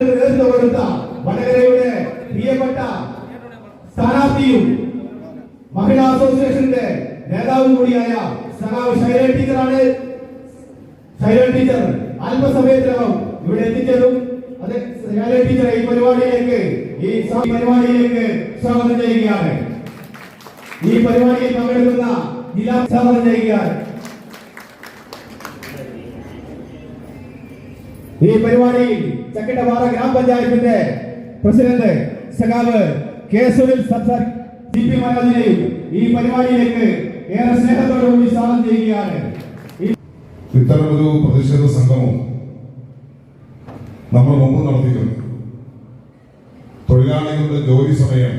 നേതൃത്വം കൊടുത്ത വടകരയുടെ പ്രിയപ്പെട്ട സ്ഥാനാർത്ഥിയും മഹിളാ അസോസിയേഷന്റെ നേതാവും കൂടിയായ സഖാവ് ശൈല ടീച്ചറാണ്. ശൈല ടീച്ചർ അല്പസമയത്തിനകം ഇവിടെ എത്തിച്ചേരും. അത് ശൈല ടീച്ചറെ ഈ പരിപാടിയിലേക്ക് ഈ പരിപാടിയിലേക്ക് സ്വാഗതം ചെയ്യുകയാണ്. ഈ പരിപാടിയിൽ പങ്കെടുക്കുന്ന ജില്ലാ സ്വാഗതം ചെയ്യുകയാണ് ഈ പരിപാടിയിൽ ചക്കട്ടപാറ ഗ്രാമപഞ്ചായത്തിന്റെ പ്രസിഡന്റ് സഖാവ് കെ സുനിൽ സി പി മനോജിനെയും ഈ പരിപാടിയിലേക്ക് ഏറെ സ്നേഹത്തോടുകൂടി സ്വാഗതം ചെയ്യുകയാണ്. ഇത്തരമൊരു പ്രതിഷേധ സംഗമം നമ്മൾ മുമ്പ് നടത്തിയിട്ടുണ്ട്. തൊഴിലാളികളുടെ ജോലി സമയം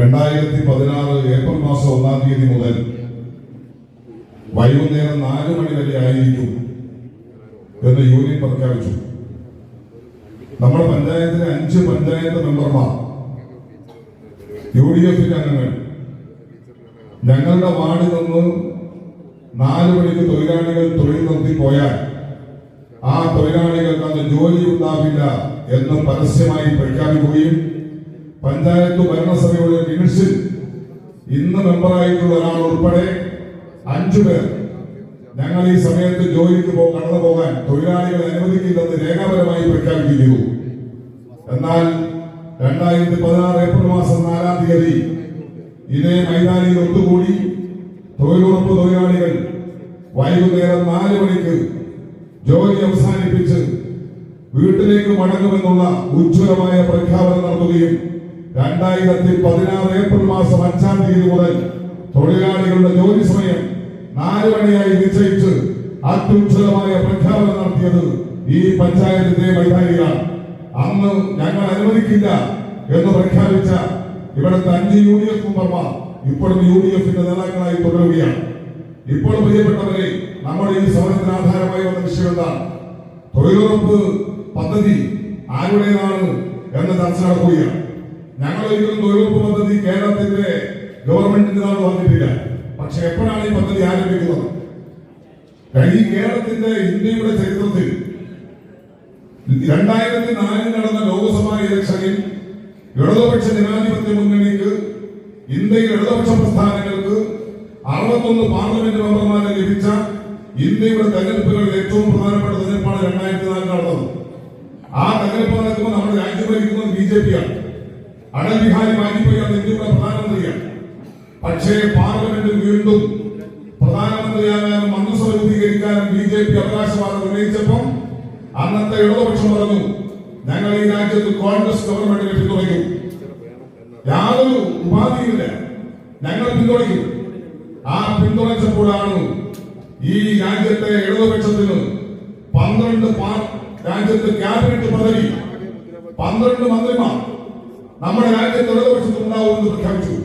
രണ്ടായിരത്തി പതിനാറ് ഏപ്രിൽ മാസം ഒന്നാം തീയതി മുതൽ വൈകുന്നേരം നാല് മണി വരെ ആയിരിക്കും. എന്ന് യൂണിയൻ പ്രഖ്യാപിച്ചു. നമ്മുടെ പഞ്ചായത്തിലെ അഞ്ച് പഞ്ചായത്ത് മെമ്പർമാർ യു ഡി എഫിന്റെ അംഗങ്ങൾ ഞങ്ങളുടെ വാർഡിൽ നിന്ന് നാല് മണിക്ക് തൊഴിലാളികൾ തൊഴിൽ നിർത്തി പോയാൽ ആ തൊഴിലാളികൾക്ക് അന്ന് ജോലി ഉണ്ടാവില്ല എന്ന് പരസ്യമായി പ്രഖ്യാപിക്കുകയും പഞ്ചായത്ത് ഭരണസഭയുടെ മിനിറ്റ്സിൽ ഇന്ന് മെമ്പറായിട്ടുള്ള ഒരാൾ ഉൾപ്പെടെ അഞ്ചു പേർ ഞങ്ങൾ ഈ സമയത്ത് ജോലിക്ക് പോ കടന്നു പോകാൻ തൊഴിലാളികളെ അനുവദിക്കില്ലെന്ന് രേഖാപരമായി പ്രഖ്യാപിക്കുന്നു എന്നാൽ രണ്ടായിരത്തി പതിനാറ് ഏപ്രിൽ മാസം നാലാം തീയതി ഇതേ മൈതാനിയിൽ ഒത്തുകൂടി തൊഴിലുറപ്പ് തൊഴിലാളികൾ വൈകുന്നേരം നാല് മണിക്ക് ജോലി അവസാനിപ്പിച്ച് വീട്ടിലേക്ക് മടങ്ങുമെന്നുള്ള ഉജ്ജ്വലമായ പ്രഖ്യാപനം നടത്തുകയും രണ്ടായിരത്തി പതിനാറ് ഏപ്രിൽ മാസം അഞ്ചാം തീയതി മുതൽ തൊഴിലാളികളുടെ ജോലി സമയം നാല് മണിയായി നിശ്ചയിച്ച് അത്യുജ്വലമായ പ്രഖ്യാപനം നടത്തിയത് ഈ പഞ്ചായത്തിന്റെ മൈതാനിയിലാണ് അന്ന് ഞങ്ങൾ അനുവദിക്കില്ല എന്ന് പ്രഖ്യാപിച്ച ഇവിടുത്തെ അഞ്ച് യു ഡി എഫ് മെമ്പർമാർ ഇപ്പോഴും യു ഡി എഫിന്റെ നേതാക്കളായി തുടരുകയാണ്. ഇപ്പോൾ പ്രിയപ്പെട്ടവരെ നമ്മുടെ ഈ സമരത്തിന് ആധാരമായി വന്ന വിഷയം എന്താണ്? തൊഴിലുറപ്പ് പദ്ധതി ആരുടേതാണ് എന്ന ചർച്ച നടക്കുകയാണ്. ഞങ്ങൾ ഒരിക്കലും തൊഴിലുറപ്പ് പദ്ധതി കേരളത്തിന്റെ ഗവൺമെന്റിന്റെ നാട് വന്നിട്ടില്ല പക്ഷെ എപ്പോഴാണ് ഈ പദ്ധതി ആരംഭിക്കുന്നത്? ഈ കേരളത്തിന്റെ ഇന്ത്യയുടെ ചരിത്രത്തിൽ രണ്ടായിരത്തി നാലിൽ നടന്ന ലോക്സഭാ ഇലക്ഷനിൽ ഇടതുപക്ഷ ജനാധിപത്യ മുന്നണിക്ക് ഇന്ത്യയിൽ ഇടതുപക്ഷ പ്രസ്ഥാനങ്ങൾക്ക് അറുപത്തൊന്ന് പാർലമെന്റ് മെമ്പർമാരെ ലഭിച്ച ഇന്ത്യയുടെ തെരഞ്ഞെടുപ്പുകളിൽ ഏറ്റവും പ്രധാനപ്പെട്ട തെരഞ്ഞെടുപ്പാണ് രണ്ടായിരത്തി നാലിൽ നടന്നത്. ആ തെരഞ്ഞെടുപ്പ് നടക്കുമ്പോൾ നമ്മുടെ രാജ്യം ഭരിക്കുന്നത് ബി ജെ പിയാണ് അടൽ ബിഹാരി വാജ്പേയി ആണ് ഇന്ത്യയുടെ പ്രധാനമന്ത്രിയാണ്. പക്ഷേ പാർലമെന്റ് വീണ്ടും പ്രധാനമന്ത്രിയാകാനും മന്ത്രിസഭ രൂപീകരിക്കാനും ബി ജെ പി അവകാശവാദം ഉന്നയിച്ചപ്പം അന്നത്തെ ഇടതുപക്ഷം പറഞ്ഞു ഞങ്ങൾ ഈ രാജ്യത്ത് കോൺഗ്രസ് ഗവൺമെന്റിനെ പിന്തുണയ്ക്കും. യാതൊരു ഉപാധിയില്ല. ഞങ്ങൾ പിന്തുണയ്ക്കും. ആ പിന്തുണച്ചപ്പോഴാണ് ഈ രാജ്യത്തെ ഇടതുപക്ഷത്തിന് പന്ത്രണ്ട് രാജ്യത്ത് ക്യാബിനറ്റ് പദവി പന്ത്രണ്ട് മന്ത്രിമാർ നമ്മുടെ രാജ്യത്ത് ഇടതുപക്ഷത്തിൽ ഉണ്ടാവുമെന്ന് പ്രഖ്യാപിച്ചു.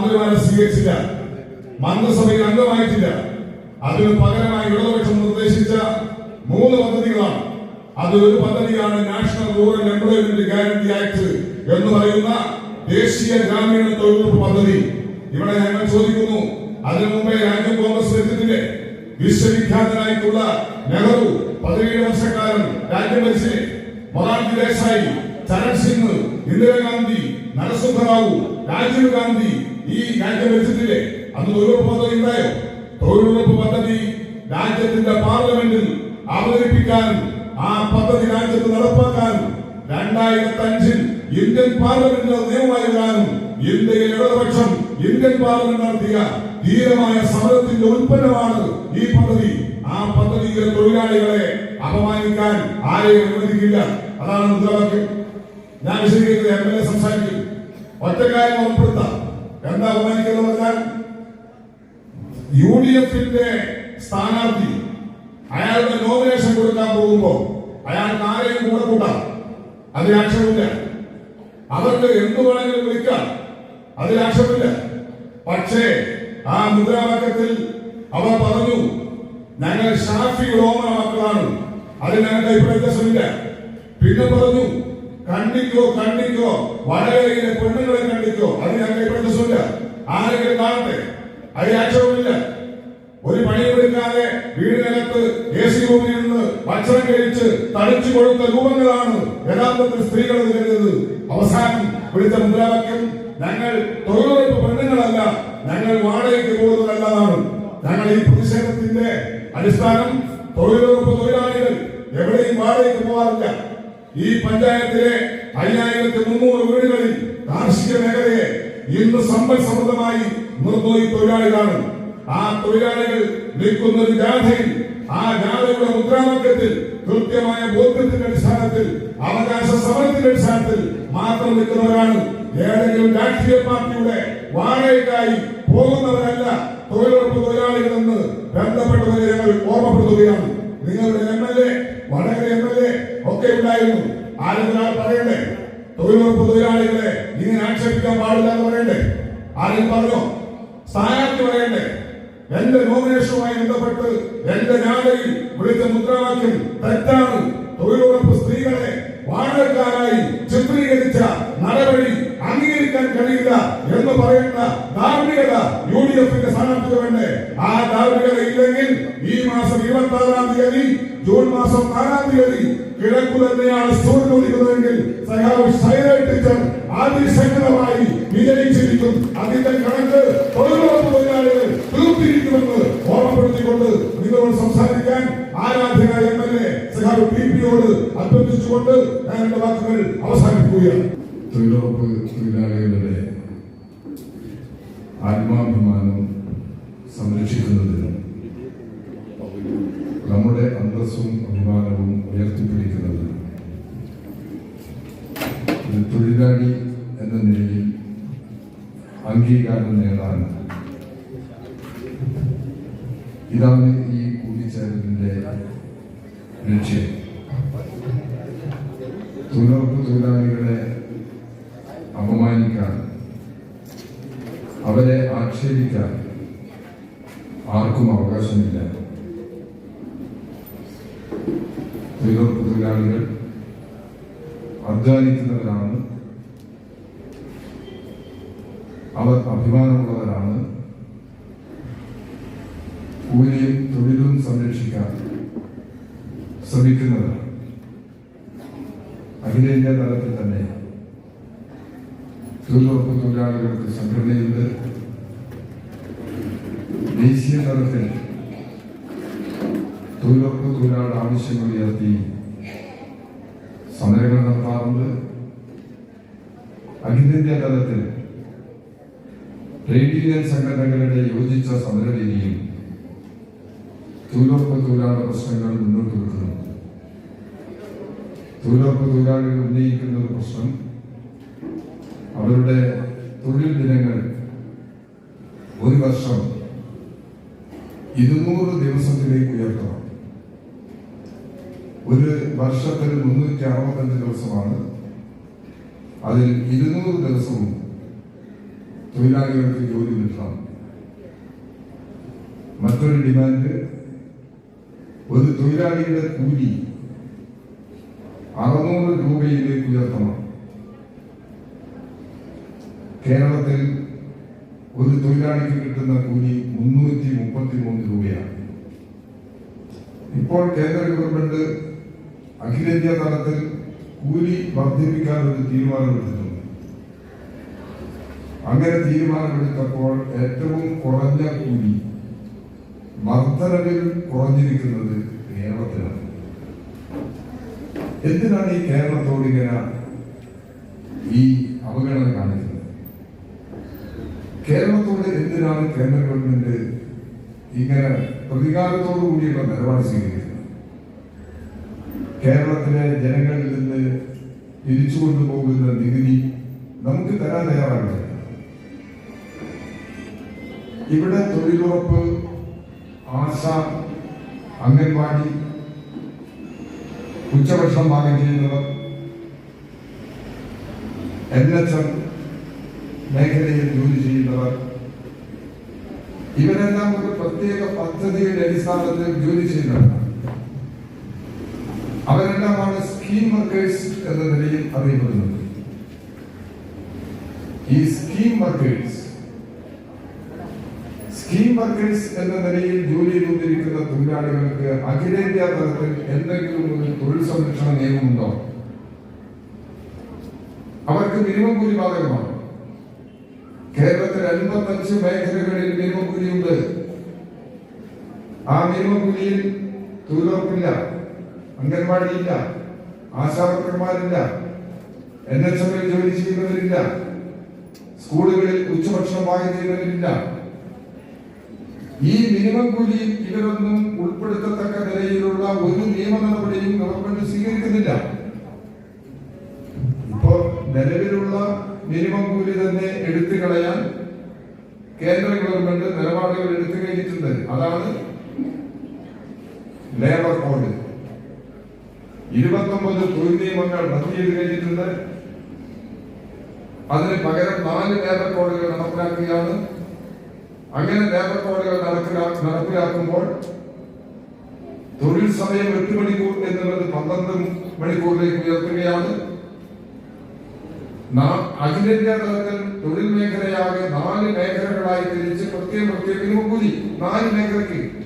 മന്ത്രിമാരെ സ്വീകരിച്ചില്ല. മന്ത്രിസഭയിൽ അംഗമായിട്ടില്ല. അതിന് പകരമായി ഇടതുപക്ഷം നിർദ്ദേശിച്ച മൂന്ന് പദ്ധതികളാണ്. അതിലൊരു പദ്ധതിയാണ് national rural employment guarantee act എന്ന് പറയുന്ന ദേശീയ ഗ്രാമീണ തൊഴിലുറപ്പ് പദ്ധതി. ഇവിടെ ഞങ്ങൾ ചോദിക്കുന്നു അതിനു മുമ്പേ രാജ്യം കോൺഗ്രസ് വെച്ചിട്ടില്ലേ വിശ്വവിഖ്യാതനായിട്ടുള്ള നെഹ്റു പതിനേഴ് വർഷക്കാലം രാജ്യം ഭരിച്ചില്ലേ? മൊറാർജി ദേശായി ചരൺ സിംഗ് ഇന്ദിരാഗാന്ധി നരസിംഹറാവു രാജീവ് ഗാന്ധി ഈ രാജ്യം ഭരിച്ചിട്ടില്ലേ അന്ന് തൊഴിലുറപ്പ് പദ്ധതി ഉണ്ടായോ? തൊഴിലുറപ്പ് പദ്ധതി രാജ്യത്തിന്റെ പാർലമെന്റിൽ അവതരിപ്പിക്കാൻ ആ പദ്ധതി രാജ്യത്ത് നടപ്പാക്കാൻ രണ്ടായിരത്തി അഞ്ചിൽ ഇന്ത്യൻ പാർലമെന്റിൽ നിയമമായി വരാനും ഇന്ത്യയിൽ ഇടതുപക്ഷം ഇന്ത്യൻ പാർലമെന്റ് നടത്തിയ ധീരമായ സമരത്തിന്റെ ഉൽപ്പന്നമാണ് ഈ പദ്ധതി. ആ പദ്ധതിയിലെ തൊഴിലാളികളെ അപമാനിക്കാൻ ആരെയും അനുവദിക്കില്ല. അതാണ് മുദ്രാവാക്യം ഞാൻ വിശദീകരിക്കുന്നത് എം എൽ എ സംസാരിക്കും. ഒറ്റക്കാര്യം ഉറപ്പെടുത്താം എന്താ അപമാനിക്കുന്നത് പറഞ്ഞാൽ യു ഡി എഫിന്റെ സ്ഥാനാർത്ഥി അയാളുടെ നോമിനേഷൻ കൊടുക്കാൻ പോകുമ്പോൾ അയാൾക്ക് ആരെയും കൂടെ കൂട്ടാം. അതിൽ ആക്ഷേപമില്ല അവർക്ക് എന്തു വേണമെങ്കിലും വിളിക്കാം. അതിൽ ആക്ഷേപമില്ല പക്ഷേ ആ മുദ്രാവാക്യത്തിൽ അവർ പറഞ്ഞു ഞങ്ങൾ ഷാഫി ഓമന മക്കളാണ് അതിൽ ഞങ്ങളുടെ അഭിപ്രായ വ്യത്യാസമില്ല പിന്നെ പറഞ്ഞു കണ്ടിക്കോ കണ്ടിക്കോ. വടകരയിലെ പെണ്ണുങ്ങളെ കണ്ടിക്കോ. അത് അഭിപ്രായ വ്യത്യാസമില്ല ആരെങ്കിലും കാണട്ടെ? അതിൽ ആക്ഷേപമില്ല ഒരു പണിയെടുക്കാതെ വീടിനകത്ത് എ സി റൂമിൽ നിന്ന് ഭക്ഷണം കഴിച്ച് തടിച്ചു കൊടുത്ത രൂപങ്ങളാണ് യഥാർത്ഥത്തിൽ സ്ത്രീകൾ കരുതുന്നത്. അവസാനം വിളിച്ച മുദ്രാവാക്യം ഞങ്ങൾ തൊഴിലുറപ്പ് പെണ്ണുങ്ങളല്ല ഞങ്ങൾ വാടകയ്ക്ക് പോകുന്നതല്ലതാണ്. ഞങ്ങൾ ഈ പ്രതിഷേധത്തിന്റെ അടിസ്ഥാനം തൊഴിലുറപ്പ് തൊഴിലാളികൾ എവിടെയും വാടകയ്ക്ക് പോകാറില്ല. ഈ പഞ്ചായത്തിലെ അയ്യായിരത്തി മുന്നൂറ് വീടുകളിൽ കാർഷിക മേഖലയെ ഇന്ന് സമ്പൽ സമൃദ്ധമായി നിർത്തുന്ന തൊഴിലാളികളാണ്. ആ തൊഴിലാളികൾ നിൽക്കുന്ന ഒരു ജാഥയിൽ ആ ജാഥയുടെ മുദ്രാവാക്യത്തിൽ കൃത്യമായ ബോധ്യത്തിന്റെ അടിസ്ഥാനത്തിൽ അവകാശ സമരത്തിന്റെ അടിസ്ഥാനത്തിൽ മാത്രം നിൽക്കുന്നവരാണ്. ഏതെങ്കിലും രാഷ്ട്രീയ പാർട്ടിയുടെ വാടകയ്ക്കായി പോകുന്നവരല്ല തൊഴിലുറപ്പ് തൊഴിലാളികളെന്ന് ബന്ധപ്പെട്ടവരെ ഞങ്ങൾ ഓർമ്മപ്പെടുത്തുകയാണ്. നിങ്ങളുടെ M L A Vadakara M L A ഒക്കെ ഉണ്ടായിരുന്നു. ആരെങ്കിലും പറയണ്ടേ? തൊഴിലുറപ്പ് തൊഴിലാളികളെ ഇങ്ങനെ ആക്ഷേപിക്കാൻ പാടില്ല എന്ന് പറയണ്ടേ? ആരെങ്കിലും പറഞ്ഞോ? സ്ഥാനാർത്ഥി പറയണ്ടേ? എന്റെ നോമിനേഷനുമായി ബന്ധപ്പെട്ട് എന്റെ ജാഥയിൽ വിളിച്ച മുദ്രാവാക്യം തെറ്റാണ്. തൊഴിലുറപ്പ് സ്ത്രീകളെ വാടകക്കാരായി ചിത്രീകരിച്ച നടപടി അംഗീകരിക്കാൻ കഴിയില്ല എന്ന് പറയുന്ന ധാർമ്മികത യു ഡി എഫിന്റെ സ്ഥാനാർത്ഥിക്ക് വേണ്ടേ? ആ ധാർമ്മികത ഇല്ലെങ്കിൽ ഇരുപത്തി തീയതി ജൂൺ മാസം നാലാം തീയതി കിഴക്കു തന്നെയാണ് സൂര്യൻ ഉദിക്കുന്നതെങ്കിൽ സഹാബ് ശൈല ടീച്ചർ അതിശക്തമായി വിജയിച്ചിരിക്കും. അതിന്റെ കണക്ക് തൊഴിലുറപ്പ് തൊഴിലാളികൾ തീർത്തിരിക്കുമെന്ന് ഓർമ്മപ്പെടുത്തിക്കൊണ്ട് നിങ്ങളോട് സംസാരിക്കാൻ ആരാധന എം എൽ എ സഹാബ് പി പിയോട് അഭ്യർത്ഥിച്ചുകൊണ്ട് ഞാൻ എന്റെ വാക്കുകൾ അവസാനിപ്പിക്കുകയാണ് തൊഴിലുറപ്പ് തൊഴിലാളികളുടെ ആത്മാഭിമാനം സംരക്ഷിക്കുന്നതിന് നമ്മുടെ അന്തസ്സും അഭിമാനവും ഉയർത്തിപ്പിടിക്കുന്നത്. ഒരു തൊഴിലാളി എന്ന നിലയിൽ അംഗീകാരം നേടാൻ ഇതാണ് ഈ കൂടിച്ചേരലിന്റെ ലക്ഷ്യം. തൊഴിലുറപ്പ് തൊഴിലാളികളെ അപമാനിക്കാൻ അവരെ ആക്ഷേപിക്കാൻ ആർക്കും അവകാശമില്ല. തൊഴിലുറപ്പ് തൊഴിലാളികൾ അധ്വാനിക്കുന്നവരാണ്. അവർ അഭിമാനമുള്ളവരാണ്. കൂലിയും തൊഴിലും സംരക്ഷിക്കാൻ ശ്രമിക്കുന്നവരാണ്. അഖിലേന്ത്യാ തലത്തിൽ തന്നെ തൊഴിലുറപ്പ് തൊഴിലാളികൾക്ക് സംഘടനയുണ്ട്. ദേശീയ തലത്തിൽ തൊഴിലുറപ്പ് തൊഴിലാളി ആവശ്യങ്ങൾ ഉയർത്തി സമരങ്ങൾ നടത്താറുണ്ട്. അഖിലേന്ത്യാ തലത്തിൽ ട്രേഡ് യൂണിയൻ സംഘടനകളുടെ യോജിച്ച സമരരീതിയും തൊഴിലുറപ്പ് തൊഴിലാളി പ്രശ്നങ്ങൾ മുന്നോട്ട് വെക്കുന്നുണ്ട് തൊഴിലുറപ്പ് തൊഴിലാളികൾ ഉന്നയിക്കുന്ന ഒരു പ്രശ്നം അവരുടെ തൊഴിൽ ദിനങ്ങൾ ഒരു വർഷം ഇരുന്നൂറ് ദിവസത്തിലേക്ക് ഉയർത്തണം. വർഷത്തിൽ മുന്നൂറ്റി അറുപത്തഞ്ച് ദിവസമാണ്. അതിൽ ഇരുന്നൂറ് ദിവസവും തൊഴിലാളികൾക്ക് ജോലി കിട്ടണം. മറ്റൊരു ഡിമാൻഡ് ഒരു തൊഴിലാളിയുടെ കൂലി അറുന്നൂറ് രൂപയിലേക്ക് ഉയർത്തണം. കേരളത്തിൽ ഒരു തൊഴിലാളിക്ക് കിട്ടുന്ന കൂലി മുന്നൂറ്റി മുപ്പത്തി മൂന്ന് രൂപയാണ്. ഇപ്പോൾ കേന്ദ്ര ഗവൺമെന്റ് അഖിലേന്ത്യാ തലത്തിൽ കൂലി വർദ്ധിപ്പിക്കാൻ ഒരു തീരുമാനമെടുത്തിട്ടുണ്ട്. അങ്ങനെ തീരുമാനമെടുത്തപ്പോൾ ഏറ്റവും കുറഞ്ഞ കൂലി വർദ്ധനവിൽ കുറഞ്ഞിരിക്കുന്നത് കേരളത്തിലാണ്. എന്തിനാണ് ഈ കേരളത്തോട് ഇങ്ങനെ ഈ അവഗണന കാണിക്കുന്നത്? കേരളത്തോട് എന്തിനാണ് കേന്ദ്ര ഗവൺമെന്റ് ഇങ്ങനെ പ്രതികാരത്തോടു കൂടിയുള്ള നിലപാട് സ്വീകരിക്കുന്നത്? കേരളത്തിലെ ജനങ്ങളിൽ നിന്ന് തിരിച്ചു കൊണ്ടുപോകുന്ന നികുതി നമുക്ക് തരാൻ തയ്യാറാകില്ല ഇവിടെ തൊഴിലുറപ്പ് ആശ അംഗൻവാടി ഉച്ചഭക്ഷണം പാകം ചെയ്യുന്നവർ എൻ എച്ച് എം മേഖലയിൽ ജോലി ചെയ്യുന്നവർ ഇവരെല്ലാം ഒരു പ്രത്യേക പദ്ധതിയുടെ അടിസ്ഥാനത്തിൽ ജോലി ചെയ്യുന്നവരാണ്. അവരെല്ലാമാണ് സ്കീം വർക്കേഴ്സ് എന്ന നിലയിൽ അറിയപ്പെടുന്നത്. ഈ സ്കീം വർക്കേഴ്സ് സ്കീം വർക്കേഴ്സ് എന്ന നിലയിൽ ജോലി ചെയ്തുകൊണ്ടിരിക്കുന്ന തൊഴിലാളികൾക്ക് അഖിലേന്ത്യാ തലത്തിൽ എന്തെങ്കിലും ഒരു തൊഴിൽ സംരക്ഷണ നിയമമുണ്ടോ? അവർക്ക് മിനിമം കൂലി ബാധകമാണ് കേരളത്തിൽ അൻപത്തഞ്ച് മേഖലകളിൽ മിനിമം കൂലിയുണ്ട് ആ മിനിമം കൂലിയിൽ തൊഴിലുറപ്പില്ല. അംഗൻവാടിയില്ല ആശാവർക്കന്മാരില്ല എൻ എച്ച് എമ്മിൽ ജോലി ചെയ്യുന്നവരില്ല സ്കൂളുകളിൽ ഉച്ചഭക്ഷണം വാങ്ങി ചെയ്യുന്നവരില്ല ഈ മിനിമം കൂലി ഇവരൊന്നും ഉൾപ്പെടുത്തത്തക്ക നിലയിലുള്ള ഒരു നിയമ നടപടിയും ഗവൺമെന്റ് സ്വീകരിക്കുന്നില്ല. ഇപ്പോ നിലവിലുള്ള മിനിമം കൂലി തന്നെ എടുത്തു കളയാൻ കേന്ദ്ര ഗവൺമെന്റ് നിലപാടുകൾ എടുത്തു കഴിഞ്ഞിട്ടുണ്ട്. അതാണ് ലേബർ കോഡ്. ഇരുപത്തൊമ്പത് തൊഴിൽ നിയമങ്ങൾ റദ്ദ് ചെയ്ത് കഴിഞ്ഞിട്ടുണ്ട്. അതിന് പകരം നാല് ലേബർ കോഡുകൾ നടപ്പിലാക്കുകയാണ്. അങ്ങനെ ലേബർ കോഡുകൾ നടപ്പിലാ- നടപ്പിലാക്കുമ്പോൾ തൊഴിൽ സമയം എട്ട് മണിക്കൂർ എന്നുള്ളത് പന്ത്രണ്ട് മണിക്കൂറിലേക്ക് ഉയർത്തുകയാണ്. അഖിലേന്ത്യാ തലത്തിൽ തൊഴിൽ മേഖലയാകെ നാല് മേഖലകളായി തിരിച്ച് പ്രത്യേകം പ്രത്യേക കൂടി നാല് മേഖലയ്ക്ക്.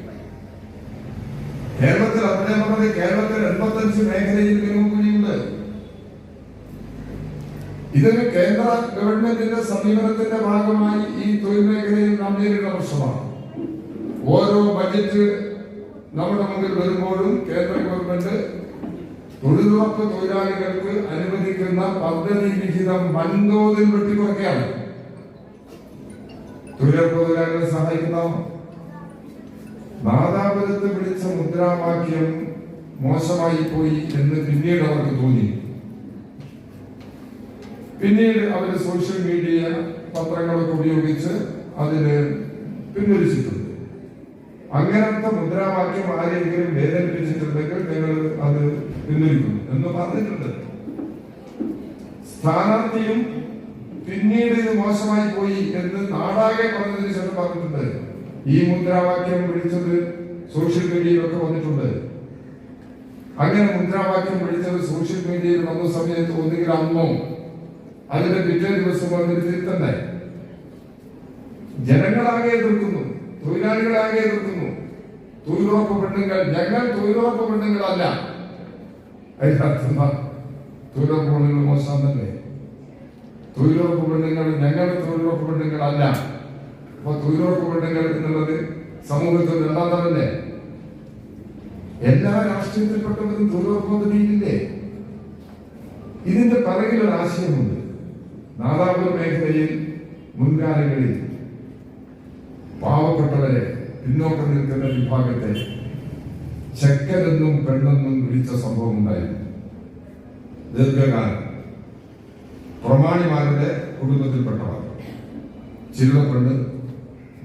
കേരളത്തിൽ അദ്ദേഹം പറഞ്ഞത് കേരളത്തിൽ എൺപത്തഞ്ച് മേഖലയിൽ മിനിമം കൂലിയുണ്ട് ഇതൊരു കേന്ദ്ര ഗവൺമെന്റിന്റെ സമീപനത്തിന്റെ ഭാഗമായി ഈ തൊഴിൽ മേഖലയിൽ നാം നേരിടുന്ന പ്രശ്നമാണ്. ഓരോ ബജറ്റ് നമ്മുടെ മുമ്പിൽ വരുമ്പോഴും കേന്ദ്ര ഗവൺമെന്റ് തൊഴിലുറപ്പ് തൊഴിലാളികൾക്ക് അനുവദിക്കുന്ന പദ്ധതി വിഹിതം വൻതോതിൽ വെട്ടിക്കുറയ്ക്കുകയാണ്. തൊഴിലുറപ്പ് തൊഴിലാളികളെ സഹായിക്കുന്ന നാദാപുരത്ത് വിളിച്ച മുദ്രാവാക്യം മോശമായി പോയി എന്ന് പിന്നീട് അവർക്ക് തോന്നി. പിന്നീട് അവർ സോഷ്യൽ മീഡിയ പത്രങ്ങളൊക്കെ ഉപയോഗിച്ച് അതിന് പിൻവലിച്ചിട്ടുണ്ട്. അങ്ങനത്തെ മുദ്രാവാക്യം ആരെങ്കിലും വേദനിപ്പിച്ചിട്ടുണ്ടെങ്കിൽ ഞങ്ങൾ അത് പിൻവലിക്കുന്നു എന്ന് പറഞ്ഞിട്ടുണ്ട്. സ്ഥാനാർത്ഥിയും പിന്നീട് ഇത് മോശമായി പോയി എന്ന് നാടാകെ പറഞ്ഞതിന് ശേഷം പറഞ്ഞിട്ടുണ്ട്. ഈ മുദ്രാവാക്യം വിളിച്ചത് സോഷ്യൽ മീഡിയയിലൊക്കെ വന്നിട്ടുണ്ട്. അങ്ങനെ മുദ്രാവാക്യം വിളിച്ചത് സോഷ്യൽ മീഡിയയിൽ വന്ന സമയത്ത് ഒന്നുകിൽ അന്നോ അതിന്റെ പിറ്റേ ദിവസം വന്നിട്ട് തിരുത്തണ്ടേ? ജനങ്ങളാകെ എതിർക്കുന്നു തൊഴിലാളികളാകെ എതിർക്കുന്നു. തൊഴിലുറപ്പ് പെണ്ണുങ്ങൾ ഞങ്ങൾ തൊഴിലുറപ്പ് പെണ്ണുങ്ങളല്ല? തൊഴിലുറപ്പ് പെണ്ണുങ്ങൾ മോശം തന്നെ തൊഴിലുറപ്പ് പെണ്ണുങ്ങൾ ഞങ്ങൾ തൊഴിലുറപ്പ് പെണ്ണുങ്ങളല്ല. അപ്പൊ തൊഴിലുറപ്പ് എന്നുള്ളത് സമൂഹത്തിൽ രണ്ടാം എല്ലാ രാഷ്ട്രീയത്തിൽപ്പെട്ടവരും തൊഴിലുറപ്പ് പദ്ധതിയില്ലേ ഇതിന്റെ പിറകിൽ ഒരു ആശയമുണ്ട്. നാദാപുര മേഖലയിൽ മുൻകാലങ്ങളിൽ പാവപ്പെട്ടവരെ പിന്നോക്കം നിൽക്കുന്ന വിഭാഗത്തെ ചെക്കനെന്നും പെണ്ണെന്നും വിളിച്ച സംഭവം ഉണ്ടായിരുന്നു ദീർഘകാലം. പ്രമാണിമാരുടെ കുടുംബത്തിൽപ്പെട്ടവർ. ചില്ലപ്പെണ്ണ്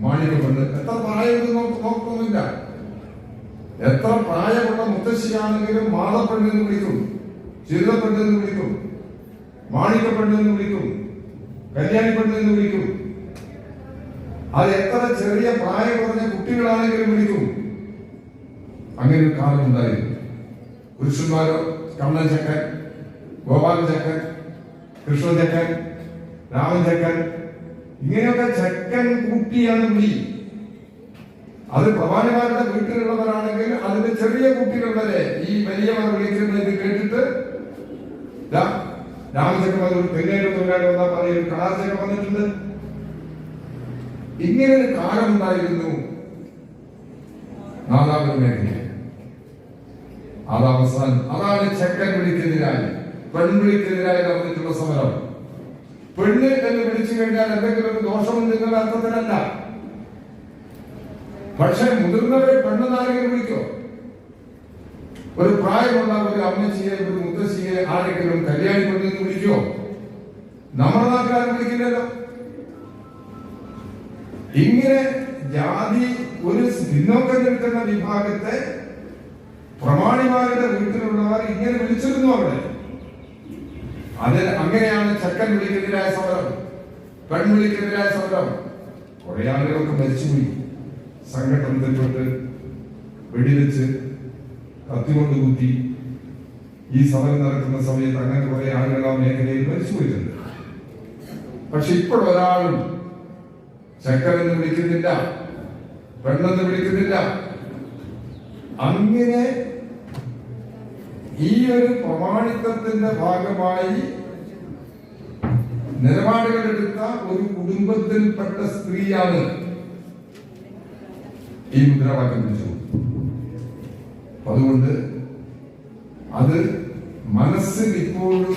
മാണിക എത്ര എത്ര പ്രായം നോക്കുന്നില്ല എത്ര പ്രായമുള്ള മുത്തശ്ശിയാണെങ്കിലും മാതപ്പെണ്ണെന്ന് വിളിക്കും ചിരുതപ്പെണ്ണെന്ന് വിളിക്കും മാണിക്കപ്പെണ്ണെന്ന് വിളിക്കും കല്യാണി പെണ്ണെന്ന് വിളിക്കും. അത് എത്ര ചെറിയ പ്രായം കുറഞ്ഞ കുട്ടികളാണെങ്കിലും വിളിക്കും. അങ്ങനെ ഒരു കാലം ഉണ്ടായിരുന്നു പുരുഷന്മാരോ കണ്ണൻ ചക്കൻ ഗോപാലൻ ചക്കൻ കൃഷ്ണൻ ചക്കൻ രാമൻ ചക്കൻ ഇങ്ങനെയൊക്കെ ചക്കൻ കൂട്ടിയാണ് വിളി അത് ഭവാനിമാരുടെ വീട്ടിലുള്ളവരാണെങ്കിൽ അതിന്റെ ചെറിയ കുട്ടികൾ വരെ ഈ വലിയവർ വിളിക്കുന്നത് കേട്ടിട്ട് ദാ, രാമചക്രം ഒരു തെങ്ങേറ്റ തൊഴിലാളി വന്നാ പറയും കടാശയൊക്കെ വന്നിട്ടുണ്ട്. ഇങ്ങനെ ഒരു കാലമുണ്ടായിരുന്നു നാദാപുര മേഖല. അത് അവസാനം. അതാണ് ചെക്കൻ വിളിക്കെതിരായി പെൺവിളിക്കെതിരായി നടന്നിട്ടുള്ള സമരം. പെണ്ണ് എന്ന് വിളിച്ചു കഴിഞ്ഞാൽ എന്തെങ്കിലും ഒരു ദോഷമുണ്ടെന്നുള്ള അർത്ഥത്തിലല്ല. പക്ഷെ മുതിർന്നവരെ പെണ്ണ് നാരകൻ വിളിക്കോ? ഒരു പ്രായമുള്ള ഒരു അമ്മച്ചിയെ ഒരു മുത്തശ്ശിയെ ആരെങ്കിലും കല്യാണി പെണ്ണെന്ന് വിളിക്കോ? നമ്മുടെ നാട്ടുകാരും വിളിക്കില്ലല്ലോ. ഇങ്ങനെ ജാതി ഒരു പിന്നോക്കം നിൽക്കുന്ന വിഭാഗത്തെ പ്രമാണിമാരുടെ വീട്ടിലുള്ളവർ ഇങ്ങനെ വിളിച്ചിരുന്നു അവിടെ. അത് അങ്ങനെയാണ് ചെക്കൻ വിളിക്കെതിരായ സമരം. പെൺവിളിക്കെതിരായ സമരം. കുറെ ആളുകളൊക്കെ മരിച്ചുപോയി സംഘടനത്തിൽപ്പെട്ട് വെടിവെച്ച് കത്തികൊണ്ട് കുത്തി ഈ സമരം നടക്കുന്ന സമയത്ത് അങ്ങനെ കുറെ ആളുകൾ ആ മേഖലയിൽ മരിച്ചുപോയിട്ടുണ്ട് പക്ഷെ ചക്കൻ എന്ന് വിളിക്കുന്നില്ല പെണ്ണെന്ന് വിളിക്കുന്നില്ല. അങ്ങനെ ഈ ഒരു പ്രമാണിത്വത്തിന്റെ ഭാഗമായി നിലപാടുകളെടുത്ത ഒരു കുടുംബത്തിൽപ്പെട്ട സ്ത്രീയാണ് ഈ മുദ്രാവാക്യം വിളിച്ചു അതുകൊണ്ട് അത് മനസ്സിൽ ഇപ്പോഴും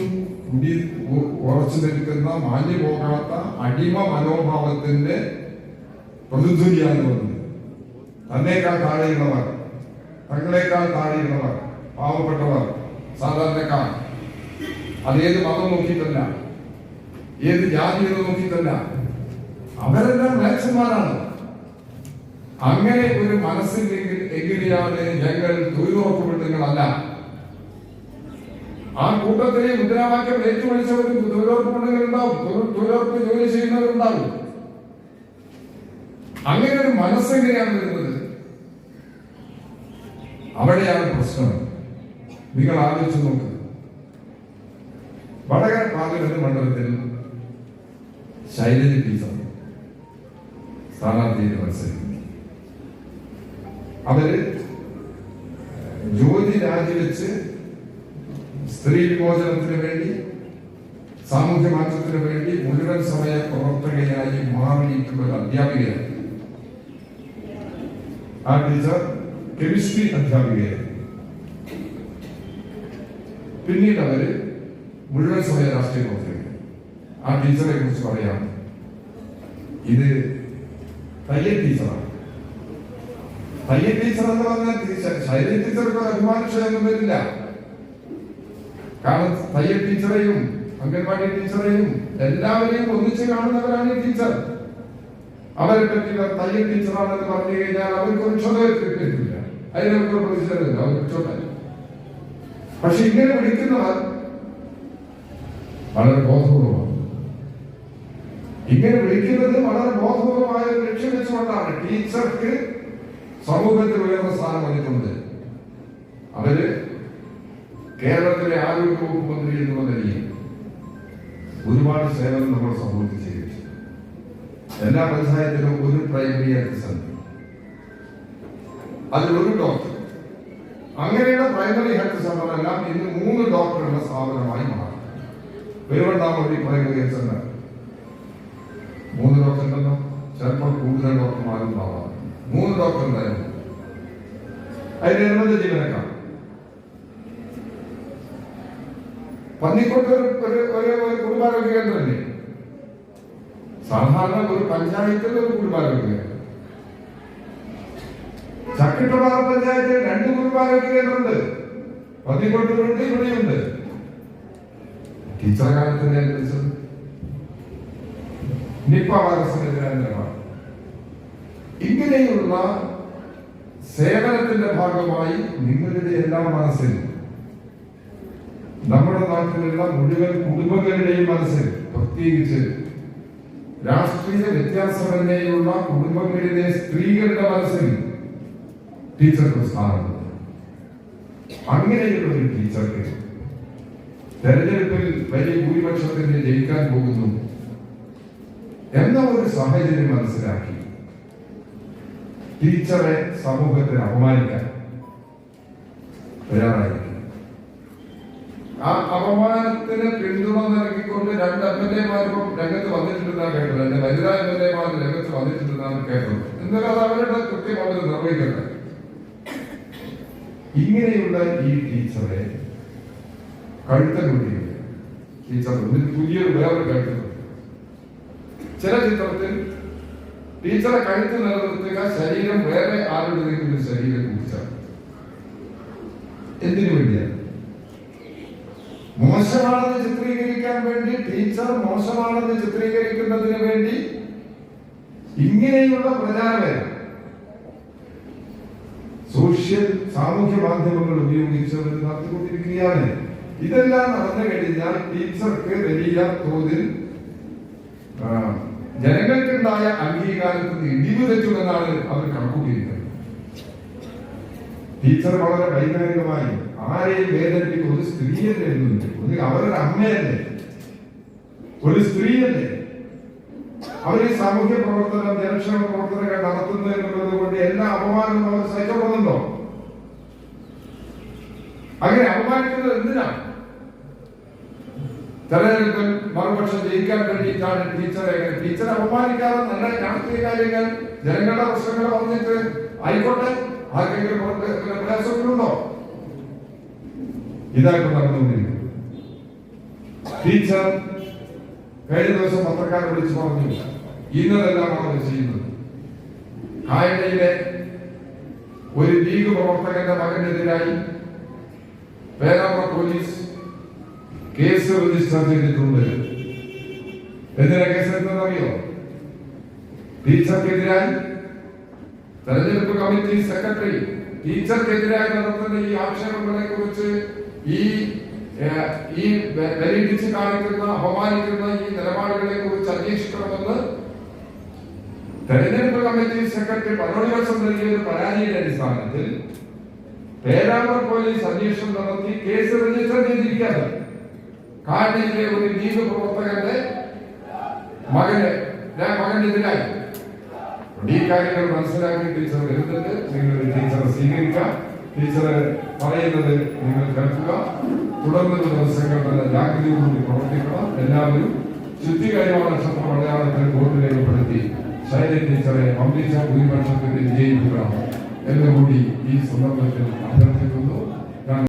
ഉറച്ചു നിൽക്കുന്ന മാഞ്ഞു പോകാത്ത അടിമ മനോഭാവത്തിന്റെ പ്രതിധ്വനിയാണ് പറഞ്ഞത് തന്നേക്കാൾ താഴെയുള്ളവർ തങ്ങളെക്കാൾ താഴെയുള്ളവർ. പാവപ്പെട്ടവർ സാധാരണക്കാർ. അത് ഏത് മതം നോക്കിയിട്ടല്ല ഏത് ജാതി എന്ന് നോക്കിയിട്ടല്ല. അവരെല്ലാം മനുഷ്യന്മാരാണ്. അങ്ങനെ ഒരു മനസ്സില്ലെങ്കിൽ എങ്ങനെയാണ് ഞങ്ങൾ തൊഴിലുറപ്പ് ആ കൂട്ടത്തിലെ മുദ്രാവാക്യം ഏറ്റുപിടിച്ചവരും തൊഴിലുറപ്പ് പെണ്ണുങ്ങളുണ്ടാവും ജോലി ചെയ്യുന്നവരുണ്ടാവും. അങ്ങനെ ഒരു മനസ്സെങ്ങനെയാണ് വരുന്നത്? അവിടെയാണ് പ്രശ്നം. നിങ്ങൾ ആലോചിച്ച് നോക്ക് വടകര പാർലമെന്റ് മണ്ഡലത്തിൽ ശൈലജ ടീച്ചർ സ്ഥാനാർത്ഥിയെ മത്സരിക്കുന്നു. അവർ ജോലി രാജിവെച്ച് സ്ത്രീ വിമോചനത്തിന് വേണ്ടി സാമൂഹ്യ മാറ്റത്തിന് വേണ്ടി മുഴുവൻ സമയ പ്രവർത്തകയായി മാറിയിട്ടുള്ള ഒരു അധ്യാപികയാണ് ആ ടീച്ചർ കെമിസ്ട്രി അധ്യാപികയായിരുന്നു. പിന്നീട് അവർ മുഴുവൻ സമയ രാഷ്ട്രീയ പ്രവർത്തകർ ആ ടീച്ചറെ കുറിച്ച് പറയാം. ഇത് തയ്യൽ ടീച്ചറാണ്. തയ്യൽ ടീച്ചർ എന്ന് പറഞ്ഞാൽ ശൈലജ ടീച്ചർക്ക് ഒരു അഭിമാനക്ഷയൊന്നും വരില്ല. കാരണം തയ്യൽ ടീച്ചറെയും അംഗൻവാടി ടീച്ചറെയും എല്ലാവരെയും ഒന്നിച്ച് കാണുന്നവരാണ് ഈ ടീച്ചർ. അവരെ പറ്റി തയ്യൽ ടീച്ചറാണെന്ന് പറഞ്ഞു കഴിഞ്ഞാൽ അവർക്ക് ഒരു ക്ഷത കിട്ടിയിട്ടില്ല അതിനവർക്ക് പ്രതിഷേധമില്ല. അവർക്ക് ക്ഷത പക്ഷെ ഇങ്ങനെ വിളിക്കുന്നവർ വളരെ ബോധപൂർവമാണ് ഇങ്ങനെ വിളിക്കുന്നത് വളരെ ബോധപൂർവമായ ഒരു ലക്ഷ്യം വെച്ചുകൊണ്ടാണ് ടീച്ചർക്ക് സമൂഹത്തിൽ ഉയർന്ന സ്ഥാനം വന്നിട്ടുണ്ട് അവർ കേരളത്തിലെ ആരോഗ്യ വകുപ്പ് മന്ത്രി എന്നുള്ള നിലയിൽ ഒരുപാട് സേവനം നമ്മുടെ സമൂഹത്തിൽ ചെയ്തിട്ടുണ്ട്. എല്ലാ പഞ്ചായത്തിലും ഒരു പ്രൈമറി ഹെൽത്ത് സെന്റർ അതിലൊരു ഡോക്ടർ. അങ്ങനെയുള്ള പ്രൈമറി ഹെൽത്ത് സെന്റർ എല്ലാം ഇന്ന് മൂന്ന് ഡോക്ടറുള്ള സ്ഥാപനമായി മാറി. പെരുവണ്ണാമൊഴി പ്രൈമറി ഹെൽത്ത് സെന്റർ മൂന്ന് ഡോക്ടർ ഉണ്ടല്ലോ. ചിലപ്പോൾ കൂടുതൽ ഡോക്ടർമാരുണ്ടാവാം മൂന്ന് ഡോക്ടർ ഉണ്ടായിരുന്നു അതിന് ജീവനക്കാർ. പന്നിക്കോട്ട് ഒരു ഒരു ഒരു കുടുംബാരോഗ്യ കേന്ദ്രമല്ലേ? സാധാരണ ഒരു പഞ്ചായത്തിൽ ഒരു കുടുംബാരോഗ്യ കേന്ദ്രം. ചക്കിട്ടപാറ പഞ്ചായത്തിൽ രണ്ട് കുടുംബാരോഗ്യ കേന്ദ്രമുണ്ട്. പന്നിക്കോട്ടിലുണ്ട് ഇവിടെയുണ്ട്. ടീച്ചർ നിപ്പ വൈറസിനെതിരായ ഇങ്ങനെയുള്ള സേവനത്തിന്റെ ഭാഗമായി നിങ്ങളുടെ എല്ലാ മനസ്സിൽ നമ്മുടെ നാട്ടിലുള്ള മുഴുവൻ കുടുംബങ്ങളുടെയും മനസ്സിൽ പ്രത്യേകിച്ച് രാഷ്ട്രീയ വ്യത്യാസമന്യുള്ള കുടുംബങ്ങളിലെ സ്ത്രീകളുടെ മനസ്സിൽ ടീച്ചർക്ക് സ്ഥാനം. അങ്ങനെയുള്ള ഒരു ടീച്ചർക്ക് തെരഞ്ഞെടുപ്പിൽ വലിയ ഭൂരിപക്ഷത്തിന് ജയിക്കാൻ പോകുന്നു എന്ന ഒരു സാഹചര്യം മനസ്സിലാക്കി ടീച്ചറെ സമൂഹത്തിന് അപമാനിക്കാൻ തയ്യാറായിരിക്കും ആ അപമാനത്തിന് പിന്തുണ നൽകിക്കൊണ്ട് രണ്ട് എം എൽ എമാരും രംഗത്ത് വന്നിട്ടുണ്ടെന്നാണ് കേട്ടത്. എന്റെ വനിതാ എം എൽ എമാർ രംഗത്ത് വന്നിട്ടുണ്ടെന്നാണ് കേട്ടത്. എന്നാലും അത് അവരുടെ കൃത്യം അവർ നിർവഹിക്കട്ടെ. ഇങ്ങനെയുള്ള ഈ ടീച്ചറെ കഴുത്തക്കുട്ടി ടീച്ചർ പുതിയ വേറൊരു കഴുത്തുണ്ട് ചില ചിത്രത്തിൽ ടീച്ചറെ കഴുത്ത് നിലനിർത്തുക ശരീരം വേറെ ആരുടെയെങ്കിലും ശരീരം കുറിച്ചാണ് എന്തിനു വേണ്ടിയാണ് മോശമാണെന്ന് ചിത്രീകരിക്കാൻ വേണ്ടി ടീച്ചർ മോശമാണെന്ന് ചിത്രീകരിക്കുന്നതിന് വേണ്ടി ഇങ്ങനെയുള്ള പ്രചാരവേല സോഷ്യൽ സാമൂഹ്യ മാധ്യമങ്ങൾ ഉപയോഗിച്ച് അവർ നടത്തിക്കൊണ്ടിരിക്കുകയാണ്. ഇതെല്ലാം നടന്നു കഴിഞ്ഞാൽ ടീച്ചർക്ക് വലിയ തോതിൽ ജനങ്ങൾക്കുണ്ടായ അംഗീകാരത്തിന് ഇടിവ് തെറ്റുമെന്നാണ് അവർ കണക്കൂട്ടിയിരിക്കുന്നത് ടീച്ചർ വളരെ വൈകാരികമായി ആരെയും വേദനിപ്പിക്കും ഒരു സ്ത്രീയല്ലേ? ഒരു അവരുടെ അമ്മയല്ലേ? ഒരു സ്ത്രീയല്ലേ? അവർ ഈ സാമൂഹ്യ പ്രവർത്തനം ജനക്ഷേമ പ്രവർത്തനങ്ങൾ നടത്തുന്നു എന്നുള്ളത് കൊണ്ട് എല്ലാ അപമാനവും അവർ സഹിക്കപ്പെടുന്നുണ്ടോ? അങ്ങനെ അപമാനിക്കുന്നത് എന്തിനാണ്? തെരഞ്ഞെടുപ്പിൽ മറുപക്ഷം ജയിക്കാൻ വേണ്ടിയിട്ടാണ് ടീച്ചറെ ടീച്ചറെ അപമാനിക്കാതെ നല്ല രാഷ്ട്രീയ കാര്യങ്ങൾ ജനങ്ങളുടെ പ്രശ്നങ്ങൾ പറഞ്ഞിട്ട് ആയിക്കോട്ടെ? ആർക്കെങ്കിലും പ്രയാസങ്ങളുണ്ടോ? ഇതായിട്ട് നടന്നുകൊണ്ടിരിക്കുന്നത് ടീച്ചർ കഴിഞ്ഞ ദിവസം പത്രക്കാരെ വിളിച്ചു പറഞ്ഞു ഇന്നതെല്ലാം അവർ ചെയ്യുന്നത്. കായടയിലെ ഒരു ലീഗ് പ്രവർത്തകന്റെ മകനെതിരായി പേരാമ്പ്ര പോലീസ് കേസ് രജിസ്റ്റർ ചെയ്തിട്ടുണ്ട്. എന്തിനാ കേസ് എടുത്തതെന്നറിയോ? ടീച്ചർക്കെതിരായി തെരഞ്ഞെടുപ്പ് കമ്മിറ്റി സെക്രട്ടറി ടീച്ചർക്കെതിരായി നടത്തുന്ന ഈ ആക്ഷേപങ്ങളെ കുറിച്ച് ഈ ഈ വെ- വെല്ലുവിളിച്ച് കാണിക്കുന്ന അപമാനിക്കുന്ന ഈ നിലപാടുകളെ കുറിച്ച് അന്വേഷിക്കണമെന്ന് തെരഞ്ഞെടുപ്പ് കമ്മിറ്റി സെക്രട്ടറി പതിനൊന്ന് ദിവസം നൽകിയ ഒരു പരാതിയുടെ അടിസ്ഥാനത്തിൽ പേരാമ്പ്ര പോലീസ് അന്വേഷണം നടത്തി കേസ് രജിസ്റ്റർ ചെയ്തിരിക്കാതെ കാരണിയിലെ ഒരു ലീഗ് പ്രവർത്തകന്റെ മകന് മകനെതിരായി ഈ കാര്യങ്ങൾ മനസ്സിലാക്കി ടീച്ചർ വരുന്നുണ്ട് നിങ്ങൾ ടീച്ചറെ സ്വീകരിക്കാം. ടീച്ചർ പറയുന്നത് നിങ്ങൾ കേൾക്കുക. തുടർന്നുള്ള ദിവസങ്ങൾ നല്ല ജാഗ്രതയോടുകൂടി പ്രവർത്തിക്കണം. എല്ലാവരും ശുദ്ധികരമായ നക്ഷത്രം മലയാളത്തിൽ വോട്ട് രേഖപ്പെടുത്തി ശൈലജ ടീച്ചറെ അംബീഷ ഭൂരിപക്ഷത്തിൽ വിജയിക്കുക എന്നുകൂടി ഈ സന്ദർഭത്തിൽ അഭ്യർത്ഥിക്കുന്നു.